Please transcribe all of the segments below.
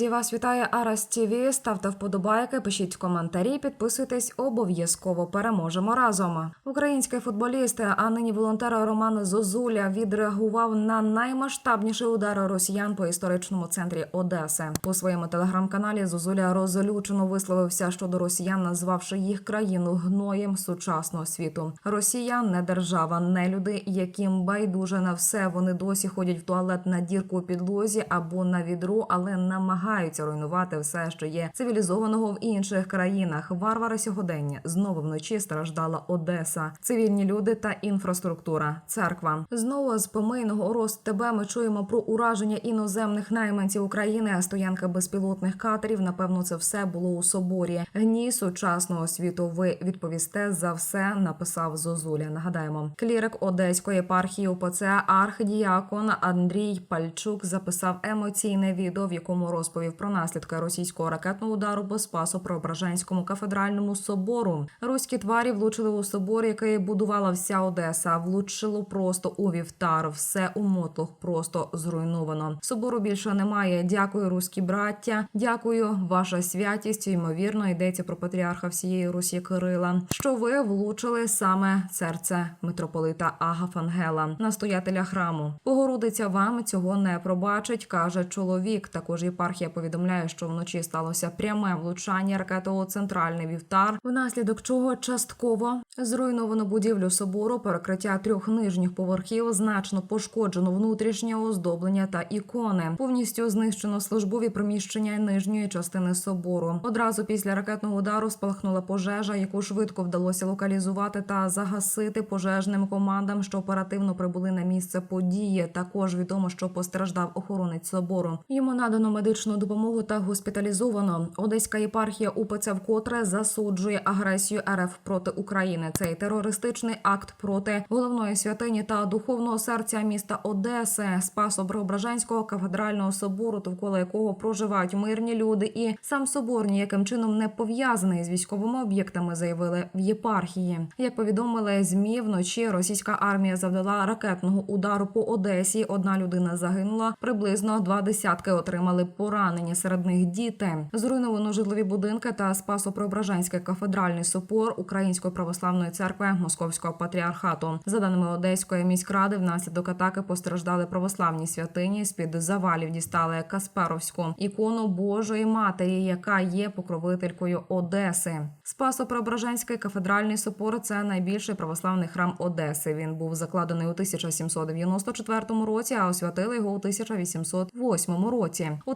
разів. Вас вітає Арас ТВ. Ставте вподобайки, пишіть коментарі, підписуйтесь. Обов'язково переможемо разом. Український футболіст, а нині волонтер Роман Зозуля відреагував на наймасштабніший удар росіян по історичному центрі Одеси. У своєму телеграм-каналі Зозуля розлючено висловився щодо росіян, назвавши їх країну гноєм сучасного світу. Росія не держава, не люди, яким байдуже на все. Вони досі ходять в туалет на дірку у підлозі або на відру, але намагаються руйнувати все, що є цивілізованого в інших країнах. Варвари сьогодення знову вночі страждала Одеса, цивільні люди та інфраструктура, церква. Знову з помийного рост тебе ми чуємо про ураження іноземних найманців України, а стоянка безпілотних катерів. Напевно, це все було у соборі. Гній сучасного світу. Ви відповісте за все. Написав Зозуля. Нагадаємо, клірик Одеської єпархії УПЦ архдіякон Андрій Пальчук записав емоційне відео, в якому розповів про наслідки російського ракетного удару по Спасу Преображенському кафедральному собору. Руські тварі влучили у собор, який будувала вся Одеса. Влучило просто у вівтар. Все у мотлох просто зруйновано. Собору більше немає. Дякую, руські браття. Дякую, ваша святість. Ймовірно, йдеться про патріарха всієї Русі Кирила. Що ви влучили саме серце митрополита Агафангела, настоятеля храму. Богородиця вам цього не пробачить, каже чоловік. Також єпархія повідомляє, що вночі сталося пряме влучання ракети у центральний вівтар, внаслідок чого частково зруйновано будівлю собору, перекриття трьох нижніх поверхів, значно пошкоджено внутрішнє оздоблення та ікони. Повністю знищено службові приміщення нижньої частини собору. Одразу після ракетного удару спалахнула пожежа, яку швидко вдалося локалізувати та загасити пожежним командам, що оперативно прибули на місце події. Також відомо, що постраждав охоронець собору. Йому надано медичну допомогу та госпіталізовано. Одеська єпархія УПЦ вкотре засуджує агресію РФ проти України. Цей терористичний акт проти головної святині та духовного серця міста Одеси, Спасо-Преображенського кафедрального собору, довкола якого проживають мирні люди, і сам собор ніяким чином не пов'язаний з військовими об'єктами, заявили в єпархії. Як повідомили змі, вночі російська армія завдала ракетного удару по Одесі. Одна людина загинула, приблизно два десятки отримали поранення. Серед них діти. Зруйновано житлові будинки та Спасо-Преображенський кафедральний собор Української православної церкви Московського патріархату. За даними Одеської міськради, внаслідок атаки постраждали православні святині. З під завалів дістали Касперовську ікону Божої Матері, яка є покровителькою Одеси. Спасо-Преображенський кафедральний собор це найбільший православний храм Одеси. Він був закладений у 1794 році, а освятили його у 1808 році. У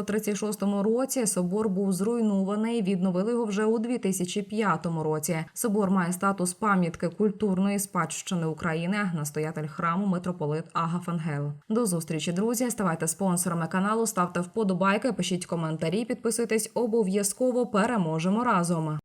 1936 році собор був зруйнований. Відновили його вже у 2005 році. Собор має статус пам'ятки культурної спадщини України. Настоятель храму митрополит Агафангел. До зустрічі, друзі. Ставайте спонсорами каналу, ставте вподобайки, пишіть коментарі, підписуйтесь. Обов'язково переможемо разом.